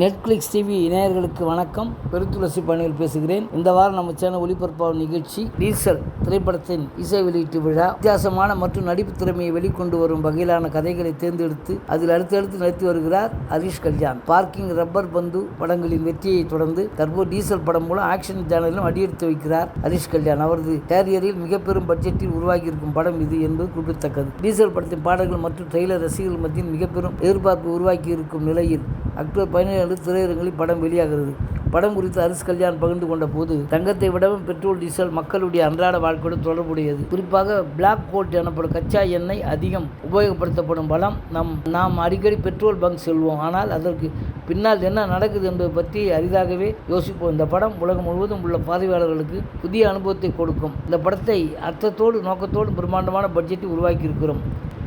Netflix TV இணையர்களுக்கு வணக்கம். பெருத்துளசி பணியில் பேசுகிறேன். இந்த வாரம் நம்ம சேனல் ஒளிபரப்பாகும் நிகழ்ச்சி டீசல் திரைப்படத்தின் இசை வெளியீட்டு விழா. வித்தியாசமான மற்றும் நடிப்பு திறமையை வெளிக்கொண்டு வரும் வகையிலான கதைகளை தேர்ந்தெடுத்து அதில் அடுத்தடுத்து நடித்து வருகிறார் ஹரிஷ் கல்யாண். பார்க்கிங் ரப்பர் பந்து படங்களின் வெற்றியை தொடர்ந்து தற்போது டீசல் படம் மூலம் ஆக்ஷன் சேனலிலும் அடியெடுத்து வைக்கிறார் ஹரிஷ் கல்யாண். அவரது கேரியரில் மிகப்பெரும் பட்ஜெட்டில் உருவாகியிருக்கும் படம் இது என்பது குறிப்பிடத்தக்கது. டீசல் படத்தின் பாடல்கள் மற்றும் ட்ரெய்லர் ரசிகர்கள் மத்தியில் மிகப்பெரும் எதிர்பார்ப்பு உருவாக்கி இருக்கும் நிலையில் அக்டோபர் பதினேழு திரையரங்கில் படம் வெளியாகிறது. படம் குறித்து ஹரிஷ் கல்யாண் பகிர்ந்து கொண்ட போது தங்கத்தை விடவும் பெட்ரோல் டீசல் மக்களுடைய அன்றாட வாழ்க்கையுடன் தொடர்புடையது. குறிப்பாக பிளாக் கோல்ட் எனப்படும் கச்சா எண்ணெய் அதிகம் உபயோகப்படுத்தப்படும் பலம் நம் நாம் அடிக்கடி பெட்ரோல் பங்க் செல்வோம். ஆனால் அதற்கு பின்னால் என்ன நடக்குது என்பது பற்றி அரிதாகவே யோசிப்போம். இந்த படம் உலகம் முழுவதும் உள்ள பார்வையாளர்களுக்கு புதிய அனுபவத்தை கொடுக்கும். இந்த படத்தை அர்த்தத்தோடு நோக்கத்தோடு பிரம்மாண்டமான பட்ஜெட்டை உருவாக்கி இருக்கிறோம்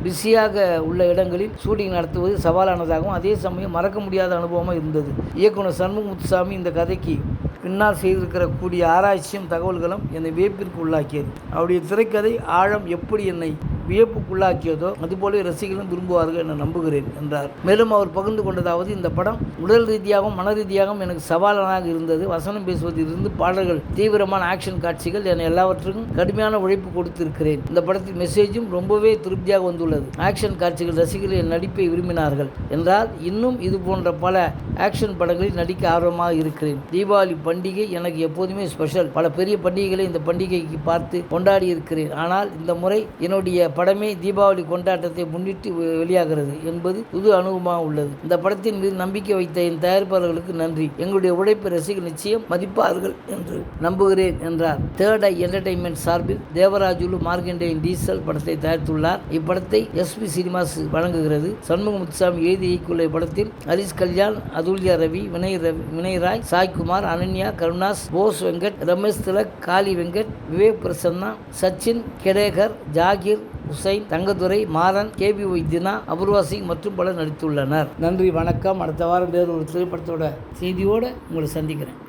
பிஸியாக உள்ள இடங்களில் ஷூட்டிங் நடத்துவது சவாலானதாகவும் அதே சமயம் மறக்க முடியாத அனுபவமாக இருந்தது. இயக்குனர் சண்முகமுத்துசாமி இந்த கதைக்கு பின்னால் செய்திருக்கிற கூடிய ஆராய்ச்சியும் தகவல்களும் என்னை வியப்பிற்கு உள்ளாக்கியது. அவருடைய திரைக்கதை ஆழம் எப்படி என்னை வியப்புக்குள்ளாக்கியதோ அதுபோலவே ரசிகர்களும் விரும்புவார்கள் என நம்புகிறேன் என்றார். மேலும் அவர் பகிர்ந்து கொண்டதாவது இந்த படம் உடல் ரீதியாகவும் மன ரீதியாகவும் எனக்கு சவாலனாக இருந்தது. வசனம் பேசுவதிலிருந்து பாடல்கள் தீவிரமான ஆக்ஷன் காட்சிகள் என எல்லாவற்றுக்கும் கடுமையான உழைப்பு கொடுத்திருக்கிறேன். இந்த படத்தின் மெசேஜும் ரொம்பவே திருப்தியாக வந்துள்ளது. ஆக்ஷன் காட்சிகள் ரசிகர்கள் என் நடிப்பை விரும்பினார்கள் என்றால் இன்னும் இது போன்ற பல ஆக்ஷன் படங்களில் நடிக்க ஆர்வமாக இருக்கிறேன். தீபாவளி பண்டிகை எனக்கு எப்போதுமே ஸ்பெஷல் பல பெரிய பண்டிகைகளை இந்த பண்டிகைக்கு பார்த்து கொண்டாடி இருக்கிறேன். ஆனால் இந்த முறை என்னுடைய படமே தீபாவளி கொண்டாட்டத்தை முன்னிட்டு வெளியாகிறது என்பது புது அனுபவமாக உள்ளது. இந்த படத்தின் மீது நம்பிக்கை வைத்த என் தயாரிப்பாளர்களுக்கு நன்றி. எங்களுடைய உழைப்பு ரசிகர் நிச்சயம் மதிப்பார்கள் என்று நம்புகிறேன் என்றார். தேர்ட் ஐ என்டர்டைன்மெண்ட் சார்பில் தேவராஜுலு மார்கண்டேயன் டீசல் படத்தை தயாரித்துள்ளார். இப்படத்தை எஸ்பி சினிமாஸ் வழங்குகிறது. சண்முக முத்துசாமி எழுதி இயக்கியுள்ள இப்படத்தில் ஹரிஷ் கல்யாண் அதுல்யா ரவி வினய் ரவி வினய்ராய் சாய்குமார் அனன்யா கருணாஸ் போஸ் வெங்கட் ரமேஷ் திலக் காளி வெங்கட் விவேக் பிரசன்னா சச்சின் கெடேகர் ஜாகிர் உசைன் தங்கதுரை மாறன் கேபி வைத்தியனா அபூர்வா சிங் மற்றும் பலர் நடித்துள்ளனர். நன்றி வணக்கம். அடுத்த வாரம் வேறு ஒரு திரைப்படத்தோட செய்தியோடு உங்களை சந்திக்கிறேன்.